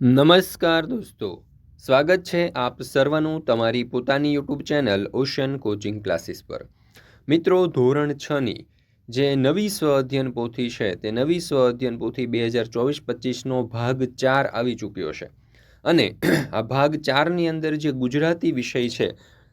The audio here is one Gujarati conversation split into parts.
નમસ્કાર દોસ્તો. સ્વાગત છે આપ સર્વનું તમારી પોતાની YouTube channel ocean coaching classes પર. મિત્રો, ધોરણ છની જે નવી સ્વ અધ્યયન પોથી છે, તે નવી સ્વ અધ્યયન પોથી બે હજાર ચોવીસ પચીસનો ભાગ ચાર આવી ચૂક્યો છે. અને આ ભાગ ચારની અંદર જે ગુજરાતી વિષય છે,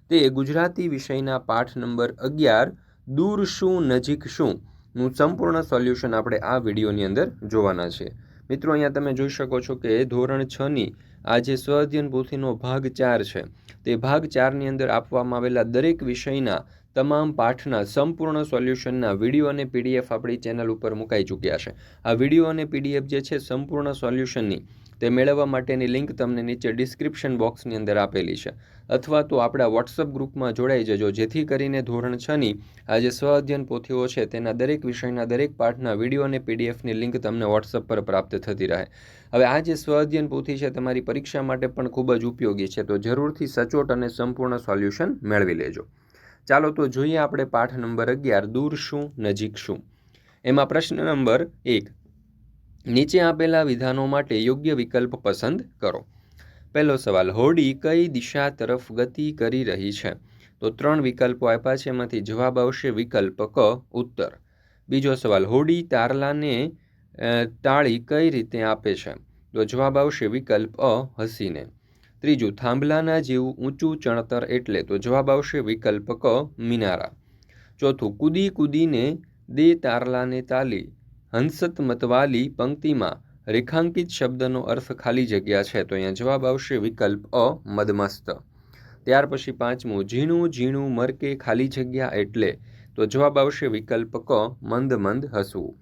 તે ગુજરાતી વિષયના પાઠ નંબર અગિયાર, દૂર શું નજીક શું, નું સંપૂર્ણ સોલ્યુશન આપણે આ વિડીયોની અંદર જોવાના છે. મિત્રો, અહીંયા તમે જોઈ શકો છો કે ધોરણ છની આ જે સ્વઅધ્યયન પોથીનો ભાગ ચાર છે, તે ભાગ ચારની અંદર આપવામાં આવેલા દરેક વિષયના તમામ પાઠના સંપૂર્ણ સોલ્યુશનના વીડિયો અને પીડીએફ આપણી ચેનલ ઉપર મુકાઈ ચૂક્યા છે. આ વીડિયો અને પીડીએફ જે છે, સંપૂર્ણ સોલ્યુશનની તે મેળવવા માટેની લિંક તમને નીચે ડિસ્ક્રિપ્શન બોક્સની અંદર આપેલી છે. અથવા તો આપણા વોટ્સઅપ ગ્રુપમાં જોડાઈ જજો, જેથી કરીને ધોરણ છની આ જે સ્વ અધ્યયન પોથીઓ છે, તેના દરેક વિષયના દરેક પાઠના વીડિયો અને પીડીએફની લિંક તમને વોટ્સઅપ પર પ્રાપ્ત થતી રહે. હવે આ જે સ્વ અધ્યયન પોથી છે, તમારી પરીક્ષા માટે પણ ખૂબ જ ઉપયોગી છે, તો જરૂરથી સચોટ અને સંપૂર્ણ સોલ્યુશન મેળવી લેજો. ચાલો તો જોઈએ આપણે પાઠ નંબર અગિયાર, દૂર શું, નજીક શું? એમાં પ્રશ્ન નંબર એક નીચે આપેલા વિધાનો માટે યોગ્ય વિકલ્પ પસંદ કરો. પહેલો સવાલ, હોડી કઈ દિશા તરફ ગતિ કરી રહી છે? તો ત્રણ વિકલ્પો આપ્યા છે, એમાંથી જવાબ આવશે વિકલ્પ ક ઉત્તર. બીજો સવાલ, હોડી તારલાને તાળી કઈ રીતે આપે છે? તો જવાબ આવશે વિકલ્પ અ, હસીને. ત્રીજું, થાંભલાના જેવું ઊંચું ચણતર એટલે તો જવાબ આવશે વિકલ્પ ક મિનારા. ચોથું, કૂદી કૂદીને દે તારલાને તાલી. હંસત મતવાલી પંક્તિમાં રેખાંકિત શબ્દનો અર્થ ખાલી જગ્યા છે તો અહીંયા જવાબ આવશે વિકલ્પ અ, મદમસ્ત. ત્યાર પછી પાંચમું, ઝીણું ઝીણું, મરકે, ખાલી જગ્યા એટલે તો જવાબ આવશે વિકલ્પ ક, મંદ મંદ, હસવું.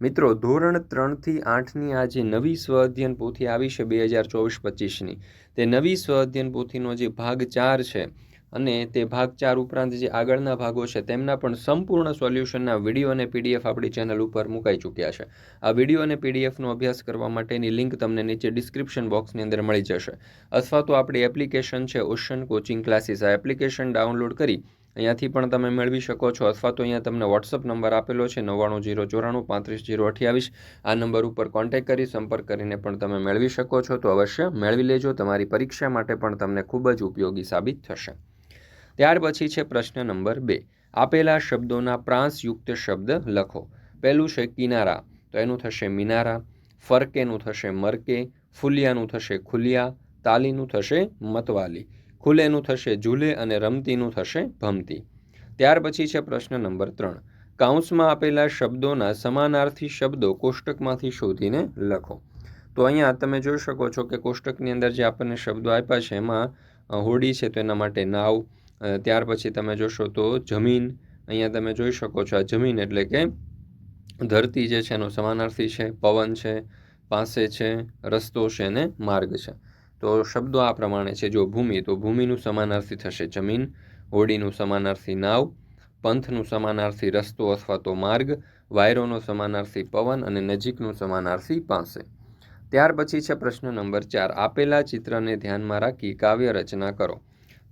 મિત્રો, ધોરણ ત્રણથી આઠની આ જે નવી સ્વ અધ્યયન પોથી આવી છે બે હજાર ચોવીસ પચીસની તે નવી સ્વ અધ્યયન પોથીનો જે ભાગ ચાર છે અને તે ભાગ ચાર ઉપરાંત જે આગળના ભાગો છે, તેમના પણ સંપૂર્ણ સોલ્યુશનના વીડિયો અને પીડીએફ આપણી ચેનલ ઉપર મુકાઈ ચૂક્યા છે. આ વીડિયો અને પીડીએફનો અભ્યાસ કરવા માટેની લિંક તમને નીચે ડિસ્ક્રિપ્શન બોક્સની અંદર મળી જશે. અથવા તો આપણી એપ્લિકેશન છે, ઓશન કોચિંગ ક્લાસીસ. આ એપ્લિકેશન ડાઉનલોડ કરી અહીંયાથી પણ તમે મેળવી શકો છો. અથવા તો અહીંયા તમને વોટ્સઅપ નંબર આપેલો છે, નવ્વાણું જીરો ચોરાણું પાંત્રીસ જીરો અઠ્યાવીસ. આ નંબર ઉપર કોન્ટેક્ટ કરી સંપર્ક કરીને પણ તમે મેળવી શકો છો. તો અવશ્ય મેળવી લેજો. તમારી પરીક્ષા માટે પણ તમને ખૂબ જ ઉપયોગી સાબિત થશે. ત્યાર પછી છે પ્રશ્ન નંબર બે. આપેલા શબ્દોના પ્રાંસયુક્ત શબ્દ લખો. પહેલું છે કિનારા. તો એનું થશે મિનારા. ફરકેનું થશે મરકે. ફુલિયાનું થશે ખુલિયા. તાલીનું થશે મતવાલી. ખુલેનું થશે ઝૂલે અને રમતીનું થશે ભમતી. ત્યાર પછી છે પ્રશ્ન નંબર ત્રણ. કાઉન્સમાં આપેલા શબ્દોના સમાનાર્થી શબ્દો કોષ્ટકમાંથી શોધીને લખો. તો અહીંયા તમે જોઈ શકો છો કે કોષ્ટકની અંદર જે આપણને શબ્દો આપ્યા છે, એમાં હોડી છે તો એના માટે નાવ ત્યાર પછી તમે જોશો તો જમીન, અહીંયા તમે જોઈ શકો છો આ જમીન એટલે કે ધરતી જે છે એનો સમાનાર્થી છે, પવન છે, પાસે છે, રસ્તો છે અને માર્ગ છે. તો શબ્દો આ પ્રમાણે છે, જો ભૂમિ, તો ભૂમિનું સમાનાર્થી થશે જમીન, હોડીનું સમાનાર્થી નાવ, પંથનું સમાનાર્થી રસ્તો અથવા તો માર્ગ, વાયરોનો સમાનાર્થી પવન અને નજીકનું સમાનાર્થી પાસે. ત્યાર પછી છે પ્રશ્ન નંબર ચાર, આપેલા ચિત્રને ધ્યાનમાં રાખી કાવ્ય રચના કરો.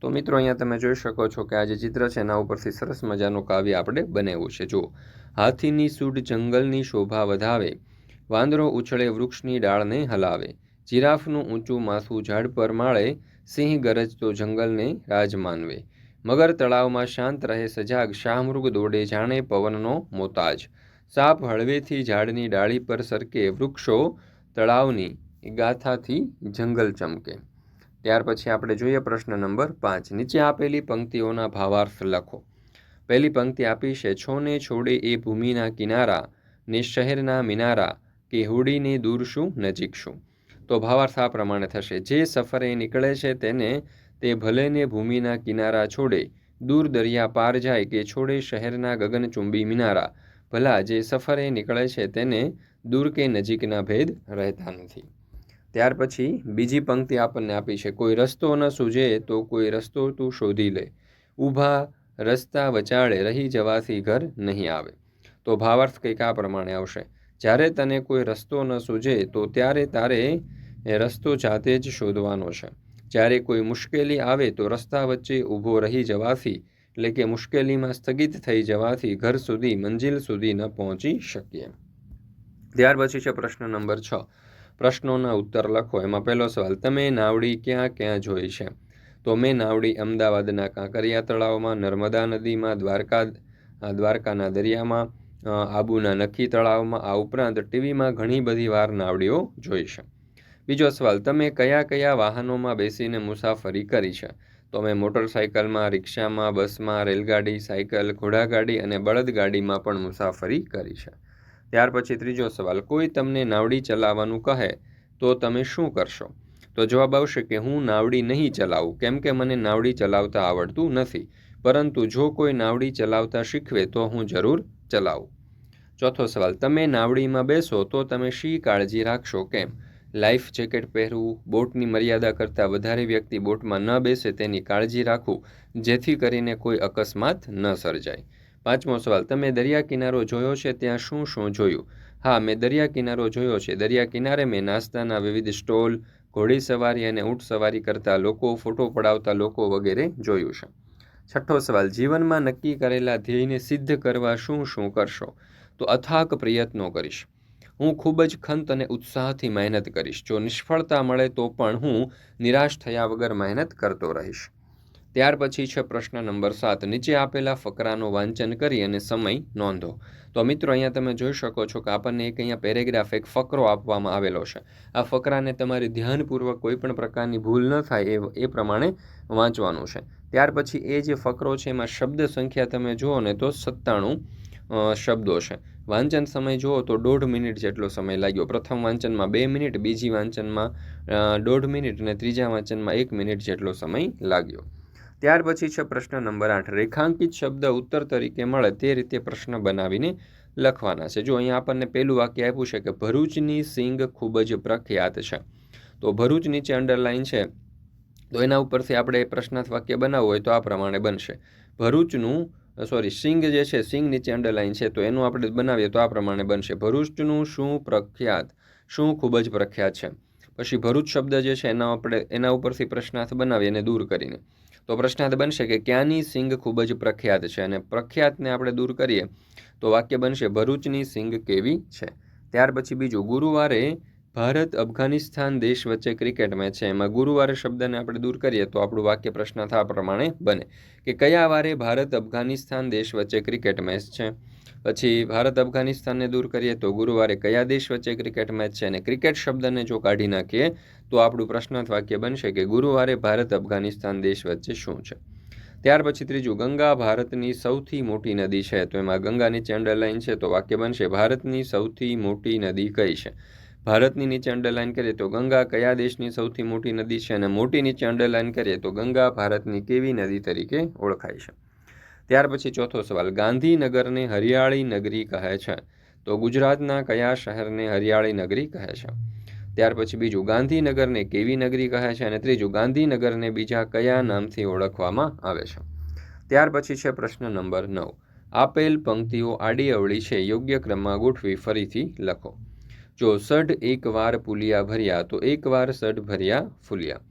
તો મિત્રો અહીંયા તમે જોઈ શકો છો કે આ જે ચિત્ર છે એના ઉપરથી સરસ મજાનું કાવ્ય આપણે બનાવ્યું છે. જો હાથીની સૂડ જંગલની શોભા વધાવે, વાંદરો ઉછળે વૃક્ષની ડાળને હલાવે, જીરાફનું ઊંચું માથું ઝાડ પર માળે, સિંહ ગરજતો જંગલને રાજ માનવે. મગર તળાવમાં શાંત રહે સજાગ, શાહમૃગ દોડે જાણે પવનનો મોતાજ. સાપ હળવેથી ઝાડની ડાળી પર સરકે વૃક્ષો તળાવની ગાથાથી જંગલ ચમકે. ત્યાર પછી આપણે જોઈએ પ્રશ્ન નંબર પાંચ. નીચે આપેલી પંક્તિઓના ભાવાર્થ લખો. પહેલી પંક્તિ આપી છે, છોને છોડે એ ભૂમિના કિનારા, ને શહેરના મિનારા, કે હોડીને દૂર શું, નજીક શું? તો ભાવાર્થ આ પ્રમાણે થશે. જે સફરે નીકળે છે તેને, તે ભલેને ભૂમિના કિનારા છોડે, દૂર દરિયા પાર જાય, કે છોડે શહેરના ગગનચુંબી મિનારા. ભલા, જે સફરે નીકળે છે તેને દૂર કે નજીકના ભેદ રહેતા નથી. ત્યાર પછી બીજી પંક્તિ આપણને આપી છે, કોઈ રસ્તો ન સૂજે તો કોઈ રસ્તો તું શોધી લે. ઊભા રસ્તા વચાળે, રહી જવાથી ઘર નહીં આવે. તો ભાવાર્થ કંઈક આ પ્રમાણે આવશે. જ્યારે તને કોઈ રસ્તો ન સૂજે તો ત્યારે તારે એ રસ્તો જાતે જ શોધવાનો છે. જ્યારે કોઈ મુશ્કેલી આવે તો રસ્તા વચ્ચે ઊભો રહી જવાથી, એટલે કે મુશ્કેલીમાં સ્થગિત થઈ જવાથી ઘર સુધી, મંજિલ સુધી ન પહોંચી શકીએ. ત્યાર પછી છે પ્રશ્ન નંબર છ. પ્રશ્નોના ઉત્તર લખો. એમાં પહેલો સવાલ, તમે નાવડી ક્યાં ક્યાં જોઈ છે? તો મેં નાવડી અમદાવાદના કાંકરિયા તળાવમાં, નર્મદા નદીમાં, દ્વારકા દ્વારકાના દરિયામાં આબુના નખી તળાવમાં, આ ઉપરાંત ટીવીમાં ઘણી બધી વાર નાવડીઓ જોઈ છે. બીજો સવાલ, તમે કયા કયા વાહનોમાં બેસીને મુસાફરી કરી છે? તો મેં મોટરસાઇકલમાં, રિક્ષામાં, બસમાં, રેલગાડી સાયકલ ઘોડાગાડી અને બળદગાડીમાં પણ મુસાફરી કરી છે. ત્યાર પછી ત્રીજો સવાલ, કોઈ તમને નાવડી ચલાવવાનું કહે, તો તમે શું કરશો? તો જવાબ આવશે કે, હું નાવડી નહીં ચલાવું, કેમ કે મને નાવડી ચલાવતા આવડતું નથી, પરંતુ જો કોઈ નાવડી ચલાવતા શીખવે, તો હું જરૂર ચલાવું. ચોથો સવાલ, તમે નાવડીમાં બેસો, તો તમે શી કાળજી રાખશો, કેમ? લાઈફ જેકેટ પહેરવું, બોટની મર્યાદા કરતાં વધારે વ્યક્તિ બોટમાં ન બેસે, તેની કાળજી રાખવું, જેથી કરીને કોઈ અકસ્માત ન સર્જાય. પાંચમો સવાલ, તમે દરિયા કિનારો જોયો છે, ત્યાં શું શું જોયું? હા, મેં દરિયા કિનારો જોયો છે. દરિયા કિનારે મેં નાસ્તાના વિવિધ સ્ટોલ, ઘોડી સવારી અને ઊંટ સવારી કરતા લોકો, ફોટો પડાવતા લોકો વગેરે જોયું છે. છઠ્ઠો સવાલ, જીવનમાં નક્કી કરેલા ધ્યેયને સિદ્ધ કરવા શું શું કરશો? તો અથાક પ્રયત્નો કરીશ. હું ખૂબ જ ખંત અને ઉત્સાહથી મહેનત કરીશ. જો નિષ્ફળતા મળે તો પણ હું નિરાશ થયા વગર મહેનત કરતો રહીશ. ત્યાર પછી છે પ્રશ્ન નંબર સાત. નીચે આપેલા ફકરાનું વાંચન કરી અને સમય નોંધો. તો મિત્રો, અહીંયા તમે જોઈ શકો છો કે આપણને એક અહીંયા પેરેગ્રાફ, એક ફકરો આપવામાં આવેલો છે. આ ફકરાને તમારે ધ્યાનપૂર્વક કોઈ પણ પ્રકારની ભૂલ ન થાય એ એ પ્રમાણે વાંચવાનું છે. ત્યાર પછી એ જે ફકરો છે એમાં શબ્દ સંખ્યા તમે જુઓ ને તો સત્તાણું શબ્દો છે. વાંચન સમય જુઓ તો દોઢ મિનિટ જેટલો સમય લાગ્યો. પ્રથમ વાંચનમાં બે મિનિટ, બીજી વાંચનમાં દોઢ મિનિટ અને ત્રીજા વાંચનમાં એક મિનિટ જેટલો સમય લાગ્યો. ત્યાર પછી છે પ્રશ્ન નંબર આઠ. રેખાંકિત શબ્દ ઉત્તર તરીકે મળે તે રીતે પ્રશ્ન બનાવીને લખવાના છે. જો અહીંયા આપણને પહેલું વાક્ય આપ્યું છે કે ભરૂચની સિંગ ખૂબ જ પ્રખ્યાત છે. તો ભરૂચ નીચે અંડરલાઈન છે. તો એના ઉપરથી આપણે પ્રશ્નાર્થ વાક્ય બનાવવું હોય તો આ પ્રમાણે બનશે. ભરૂચનું સોરી સિંગ જે છે, સિંગ નીચે અંડરલાઈન છે, તો એનું આપણે બનાવીએ તો આ પ્રમાણે બનશે. ભરૂચનું શું પ્રખ્યાત? શું ખૂબ જ પ્રખ્યાત છે? પછી ભરૂચ શબ્દ જે છે, એના આપણે, એના ઉપરથી પ્રશ્નાર્થ બનાવીએ અને દૂર કરીને. તો પ્રશ્નાર્થ બનશે કે ક્યાંની સિંગ ખૂબ જ પ્રખ્યાત છે? અને પ્રખ્યાતને આપણે દૂર કરીએ તો વાક્ય બનશે, ભરૂચની સિંગ કેવી છે? ત્યાર પછી બીજું, ગુરુવારે ભારત, અફઘાનિસ્તાન દેશ વચ્ચે ક્રિકેટ મેચ છે. એમાં ગુરુવારે શબ્દને આપણે દૂર કરીએ તો આપણું વાક્ય પ્રશ્નાર્થ આ પ્રમાણે બને કે કયા વારે ભારત, અફઘાનિસ્તાન દેશ વચ્ચે ક્રિકેટ મેચ છે? પછી ભારત, અફઘાનિસ્તાનને દૂર કરીએ તો ગુરુવારે કયા દેશ વચ્ચે ક્રિકેટ મેચ છે? અને ક્રિકેટ શબ્દને જો કાઢી નાખીએ તો આપણું પ્રશ્નાર્થ વાક્ય બનશે કે ગુરુવારે ભારત, અફઘાનિસ્તાન દેશ વચ્ચે શું છે? ત્યાર પછી ત્રીજું, ગંગા ભારતની સૌથી મોટી નદી છે. તો એમાં ગંગાની ચેન્ડર લાઇન છે. તો વાક્ય બનશે, ભારતની સૌથી મોટી નદી કઈ છે? ભારતની નીચે અંડરલાઈન કરીએ તો ગંગા કયા દેશની સૌથી મોટી નદી છે? અને મોટી નીચે અંડરલાઈન કરીએ તો ગંગા ભારતની કેવી નદી તરીકે ઓળખાય છે? ત્યાર પછી ચોથો સવાલ, ગાંધીનગરને હરિયાળી નગરી કહે છે. તો ગુજરાતના કયા શહેરને હરિયાળી નગરી કહે છે? ત્યાર પછી બીજું, ગાંધીનગરને કેવી નગરી કહે છે? અને ત્રીજું, ગાંધીનગરને બીજા કયા નામથી ઓળખવામાં આવે છે? ત્યાર પછી છે પ્રશ્ન નંબર નવ. આપેલ પંક્તિઓ આડી અવળી છે. યોગ્ય ક્રમમાં ગોઠવી ફરીથી લખો. જો સઢ એક વાર પુલિયા ભર્યા તો એક વાર સઢ ભર્યા ફૂલ્યા.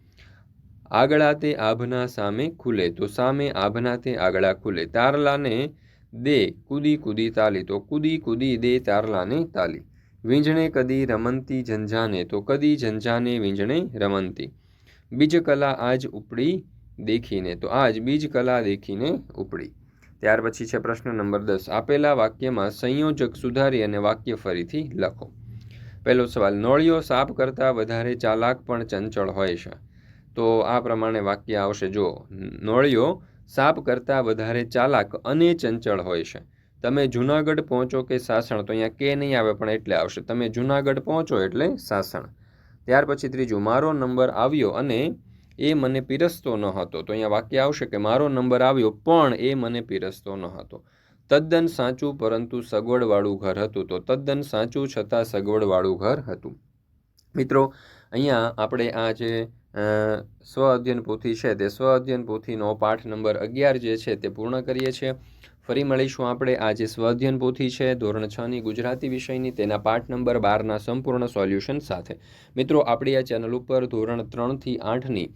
આગળા તે આભના સામે ખુલે તો સામે આભના તે આગળા ખુલે. તારલાને દે, કૂદી કૂદી તાલી તો કૂદી કૂદી દે તારલાને તાલી. વીંજણે કદી રમંતી ઝંઝાને તો કદી ઝંઝાને વીંજણે રમંતી. બીજ કલા આજ ઉપડી દેખીને તો આજ બીજ કલા દેખીને ઉપડી. ત્યાર પછી છે પ્રશ્ન નંબર દસ. આપેલા વાક્યમાં સંયોજક સુધારી અને વાક્ય ફરીથી લખો. પહેલો સવાલ નોળિયો સાપ કરતાં વધારે ચાલાક પણ ચંચળ હોય છે. તો આ પ્રમાણે વાક્ય આવશે જો નોળિયો સાપ કરતાં વધારે ચાલાક અને ચંચળ હોય છે. તમે જુનાગઢ પહોંચો કે સાસણ, તો અહીંયા કે નહીં આવે, પણ એટલે આવશે. તમે જુનાગઢ પહોંચો એટલે સાસણ. ત્યાર પછી ત્રીજું, મારો નંબર આવ્યો અને એ મને પીરસતો ન હતો તો અહીંયા વાક્ય આવશે કે મારો નંબર આવ્યો, પણ એ મને પીરસતો ન હતો તદ્દન સાચું, પરંતુ સગવડવાળું ઘર હતું. તો તદ્દન સાચું છતાં સગવડવાળું ઘર હતું. મિત્રો, અહીંયા આપણે આ જે સ્વ અધ્યયન પોથી છે તે સ્વ અધ્યયન પોથીનો પાઠ નંબર અગિયાર જે છે તે પૂર્ણ કરીએ છીએ. ફરી મળીશું આપણે આ જે સ્વ અધ્યયન પોથી છે ધોરણ છની ગુજરાતી વિષયની તેના પાઠ નંબર બારના સંપૂર્ણ સોલ્યુશન સાથે. મિત્રો, આપણી આ ચેનલ ઉપર ધોરણ ત્રણથી આઠની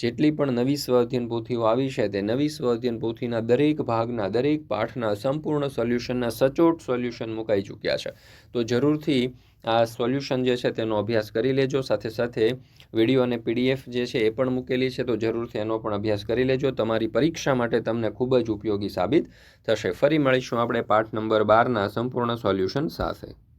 જેટલી પણ નવી સ્વાધ્યન પોથીઓ આવી છે, તે નવી સ્વાધ્યન પોથીના દરેક ભાગના, દરેક પાઠના સંપૂર્ણ સોલ્યુશનના સચોટ સોલ્યુશન મુકાઈ ચૂક્યા છે. તો જરૂરથી આ સોલ્યુશન જે છે, તેનો અભ્યાસ કરી લેજો. સાથે સાથે વીડિયો અને પીડીએફ જે છે, એ પણ મૂકેલી છે, તો જરૂરથી એનો પણ અભ્યાસ કરી લેજો. તમારી પરીક્ષા માટે તમને ખૂબ જ ઉપયોગી સાબિત થશે. ફરી મળીશું આપણે પાઠ નંબર બારના સંપૂર્ણ સોલ્યુશન સાથે.